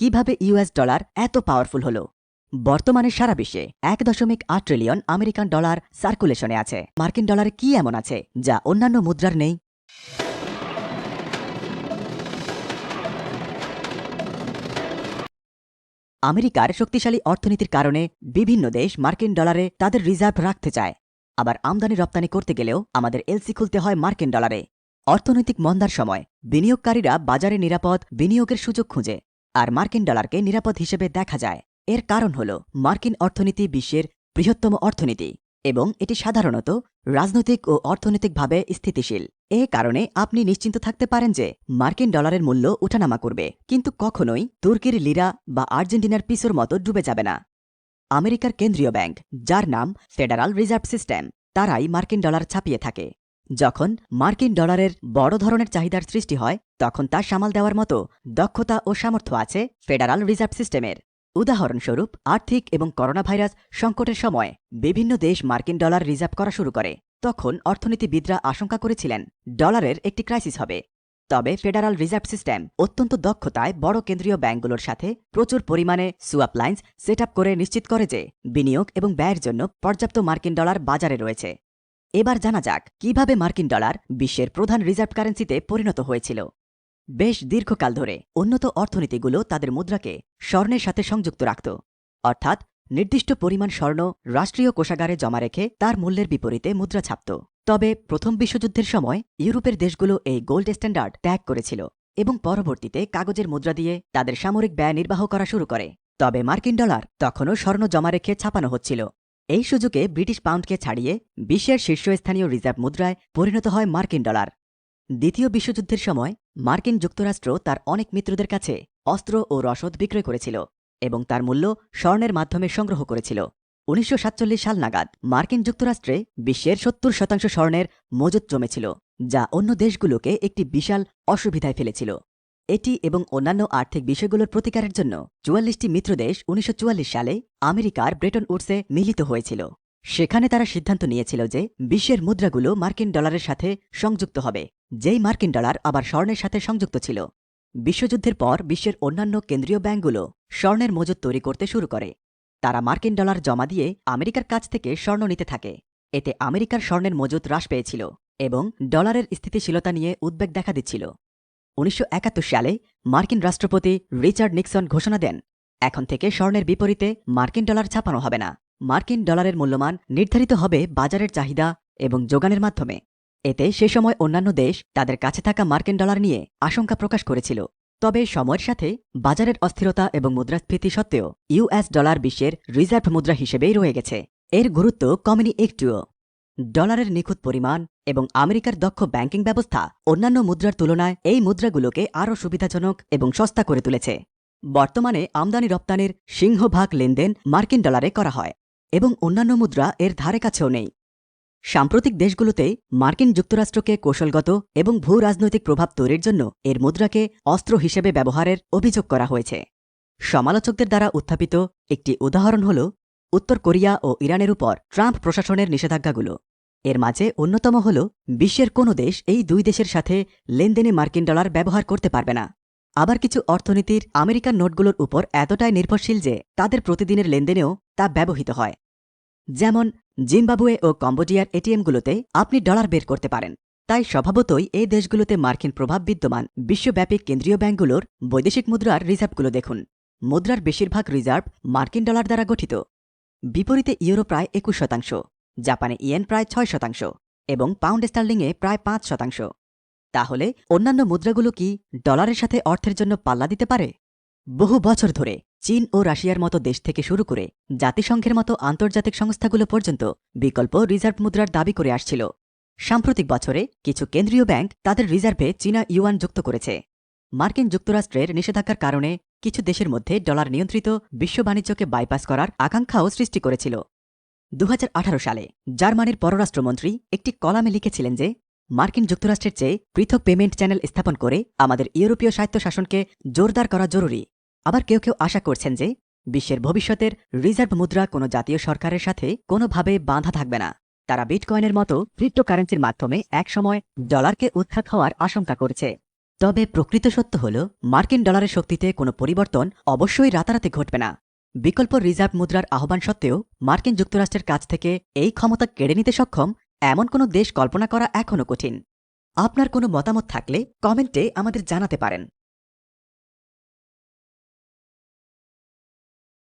কীভাবে US dollar এত powerful হলো? বর্তমানে সারা বিশ্বে এক দশমিক আট ট্রিলিয়ন আমেরিকান ডলার সার্কুলেশনে আছে। মার্কিন ডলারে কি এমন আছে, যা অন্যান্য মুদ্রার নেই? আমেরিকার শক্তিশালী অর্থনীতির কারণে বিভিন্ন দেশ মার্কিন ডলারে তাদের রিজার্ভ রাখতে চায়। আবার আমদানি রপ্তানি করতে গেলেও আমাদের এলসি খুলতে হয় মার্কিন ডলারে। অর্থনৈতিক মন্দার সময় বিনিয়োগকারীরা বাজারে নিরাপদ বিনিয়োগের সুযোগ খুঁজে। আর মার্কিন ডলারকে নিরাপদ হিসেবে দেখা যায়। এর কারণ হল মার্কিন অর্থনীতি বিশ্বের বৃহত্তম অর্থনীতি এবং এটি সাধারণত রাজনৈতিক ও অর্থনৈতিকভাবে স্থিতিশীল। এ কারণে আপনি নিশ্চিন্ত থাকতে পারেন যে মার্কিন ডলারের মূল্য উঠানামা করবে, কিন্তু কখনোই তুর্কির লিরা বা আর্জেন্টিনার পিসোর মতো ডুবে যাবে না। আমেরিকার কেন্দ্রীয় ব্যাংক, যার নাম ফেডারাল রিজার্ভ সিস্টেম, তারাই মার্কিন ডলার ছাপিয়ে থাকে। যখন মার্কিন ডলারের বড় ধরনের চাহিদার সৃষ্টি হয়, তখন তা সামাল দেওয়ার মতো দক্ষতা ও সামর্থ্য আছে ফেডারাল রিজার্ভ সিস্টেমের। উদাহরণস্বরূপ, আর্থিক এবং করোনা ভাইরাস সংকটের সময় বিভিন্ন দেশ মার্কিন ডলার রিজার্ভ করা শুরু করে। তখন অর্থনীতিবিদরা আশঙ্কা করেছিলেন, ডলারের একটি ক্রাইসিস হবে। তবে ফেডারাল রিজার্ভ সিস্টেম অত্যন্ত দক্ষতায় বড় কেন্দ্রীয় ব্যাংকগুলোর সাথে প্রচুর পরিমাণে সুয়াপ লাইন্স সেট করে নিশ্চিত করে যে বিনিয়োগ এবং ব্যয়ের জন্য পর্যাপ্ত মার্কিন ডলার বাজারে রয়েছে। এবার জানা যাক কীভাবে মার্কিন ডলার বিশ্বের প্রধান রিজার্ভ কারেন্সিতে পরিণত হয়েছিল। বেশ দীর্ঘকাল ধরে উন্নত অর্থনীতিগুলো তাদের মুদ্রাকে স্বর্ণের সাথে সংযুক্ত রাখত। অর্থাৎ নির্দিষ্ট পরিমাণ স্বর্ণ রাষ্ট্রীয় কোষাগারে জমা রেখে তার মূল্যের বিপরীতে মুদ্রা ছাপত। তবে প্রথম বিশ্বযুদ্ধের সময় ইউরোপের দেশগুলো এই গোল্ড স্ট্যান্ডার্ড ত্যাগ করেছিল এবং পরবর্তীতে কাগজের মুদ্রা দিয়ে তাদের সামরিক ব্যয় নির্বাহ করা শুরু করে। তবে মার্কিন ডলার তখনও স্বর্ণ জমা রেখে ছাপানো হচ্ছিল। এই সুযোগে ব্রিটিশ পাউন্ডকে ছাড়িয়ে বিশ্বের শীর্ষস্থানীয় রিজার্ভ মুদ্রায় পরিণত হয় মার্কিন ডলার। দ্বিতীয় বিশ্বযুদ্ধের সময় মার্কিন যুক্তরাষ্ট্র তার অনেক মিত্রদের কাছে অস্ত্র ও রসদ বিক্রয় করেছিল এবং তার মূল্য স্বর্ণের মাধ্যমে সংগ্রহ করেছিল। উনিশশো সাতচল্লিশ সাল নাগাদ মার্কিন যুক্তরাষ্ট্রে বিশ্বের সত্তর শতাংশ স্বর্ণের মজুত জমেছিল, যা অন্য দেশগুলোকে একটি বিশাল অসুবিধায় ফেলেছিল। এটি এবং অন্যান্য আর্থিক বিষয়গুলোর প্রতিকারের জন্য চুয়াল্লিশটি মিত্রদেশ উনিশশো চুয়াল্লিশ সালে আমেরিকার ব্রেটন উডসে মিলিত হয়েছিল। সেখানে তারা সিদ্ধান্ত নিয়েছিল যে বিশ্বের মুদ্রাগুলো মার্কিন ডলারের সাথে সংযুক্ত হবে, যেই মার্কিন ডলার আবার স্বর্ণের সাথে সংযুক্ত ছিল। বিশ্বযুদ্ধের পর বিশ্বের অন্যান্য কেন্দ্রীয় ব্যাংকগুলো স্বর্ণের মজুত তৈরি করতে শুরু করে। তারা মার্কিন ডলার জমা দিয়ে আমেরিকার কাছ থেকে স্বর্ণ নিতে থাকে। এতে আমেরিকার স্বর্ণের মজুত হ্রাস পেয়েছিল এবং ডলারের স্থিতিশীলতা নিয়ে উদ্বেগ দেখা দিচ্ছিল। উনিশশো একাত্তর সালে মার্কিন রাষ্ট্রপতি রিচার্ড নিক্সন ঘোষণা দেন, এখন থেকে স্বর্ণের বিপরীতে মার্কিন ডলার ছাপানো হবে না। মার্কিন ডলারের মূল্যমান নির্ধারিত হবে বাজারের চাহিদা এবং যোগানের মাধ্যমে। এতে সে সময় অন্যান্য দেশ তাদের কাছে থাকা মার্কিন ডলার নিয়ে আশঙ্কা প্রকাশ করেছিল। তবে সময়ের সাথে বাজারের অস্থিরতা এবং মুদ্রাস্ফীতি সত্ত্বেও ইউএস ডলার বিশ্বের রিজার্ভ মুদ্রা হিসেবেই রয়ে গেছে। এর গুরুত্ব কমেনি একটুও। ডলারের নিখুঁত পরিমাণ এবং আমেরিকার দক্ষ ব্যাংকিং ব্যবস্থা অন্যান্য মুদ্রার তুলনায় এই মুদ্রাগুলোকে আরও সুবিধাজনক এবং সস্তা করে তুলেছে। বর্তমানে আমদানি রপ্তানির সিংহভাগ লেনদেন মার্কিন ডলারে করা হয় এবং অন্যান্য মুদ্রা এর ধারে কাছেও নেই। সাম্প্রতিক দেশগুলোতে মার্কিন যুক্তরাষ্ট্রকে কৌশলগত এবং ভূ রাজনৈতিক প্রভাব তৈরির জন্য এর মুদ্রাকে অস্ত্র হিসেবে ব্যবহারের অভিযোগ করা হয়েছে। সমালোচকদের দ্বারা উত্থাপিত একটি উদাহরণ হল, উত্তর কোরিয়া ও ইরানের উপর ট্রাম্প প্রশাসনের নিষেধাজ্ঞাগুলো। এর মাঝে অন্যতম হল, বিশ্বের কোনো দেশ এই দুই দেশের সাথে লেনদেনে মার্কিন ডলার ব্যবহার করতে পারবে না। আবার কিছু অর্থনীতির আমেরিকান নোটগুলোর উপর এতটাই নির্ভরশীল যে তাদের প্রতিদিনের লেনদেনেও তা ব্যবহৃত হয়। যেমন, জিম্বাবুয়ে ও কম্বোডিয়ার এটিএমগুলোতে আপনি ডলার বের করতে পারেন। তাই স্বভাবতই এই দেশগুলোতে মার্কিন প্রভাব বিদ্যমান বিশ্বব্যাপী কেন্দ্রীয় ব্যাঙ্কগুলোর বৈদেশিক মুদ্রার রিজার্ভগুলো দেখুন। মুদ্রার বেশিরভাগ রিজার্ভ মার্কিন ডলার দ্বারা গঠিত। বিপরীতে ইউরো প্রায় একুশ শতাংশ। জাপানে ইয়েন প্রায় ছয় শতাংশ এবং পাউন্ড স্টার্লিংয়ে প্রায় পাঁচ শতাংশ। তাহলে অন্যান্য মুদ্রাগুলো কি ডলারের সাথে অর্থের জন্য পাল্লা দিতে পারে? বহু বছর ধরে চীন ও রাশিয়ার মতো দেশ থেকে শুরু করে জাতিসংঘের মতো আন্তর্জাতিক সংস্থাগুলো পর্যন্ত বিকল্প রিজার্ভ মুদ্রার দাবি করে আসছিল। সাম্প্রতিক বছরে কিছু কেন্দ্রীয় ব্যাংক তাদের রিজার্ভে চীনা ইউয়ান যুক্ত করেছে। মার্কিন যুক্তরাষ্ট্রের নিষেধাজ্ঞার কারণে কিছু দেশের মধ্যে ডলার নিয়ন্ত্রিত বিশ্ব বাণিজ্যকে বাইপাস করার আকাঙ্ক্ষাও সৃষ্টি করেছিল। দু হাজার আঠারো সালে জার্মানির পররাষ্ট্রমন্ত্রী একটি কলামে লিখেছিলেন যে, মার্কিন যুক্তরাষ্ট্রের চেয়ে পৃথক পেমেন্ট চ্যানেল স্থাপন করে আমাদের ইউরোপীয় স্বায়ত্তশাসনকে জোরদার করা জরুরি। আবার কেউ কেউ আশা করছেন যে, বিশ্বের ভবিষ্যতের রিজার্ভ মুদ্রা কোনো জাতীয় সরকারের সাথে কোনোভাবে বাঁধা থাকবে না। তারা বিটকয়েনের মতো ক্রিপ্টোকারেন্সির মাধ্যমে একসময় ডলারকে উৎখাত হওয়ার আশঙ্কা করছে। তবে প্রকৃত সত্য হল, মার্কিন ডলারের শক্তিতে কোনো পরিবর্তন অবশ্যই রাতারাতি ঘটবে না। বিকল্প রিজার্ভ মুদ্রার আহ্বান সত্ত্বেও মার্কিন যুক্তরাষ্ট্রের কাছ থেকে এই ক্ষমতা কেড়ে নিতে সক্ষম এমন কোনো দেশ কল্পনা করা এখনও কঠিন। আপনার কোনো মতামত থাকলে কমেন্টে আমাদের জানাতে পারেন।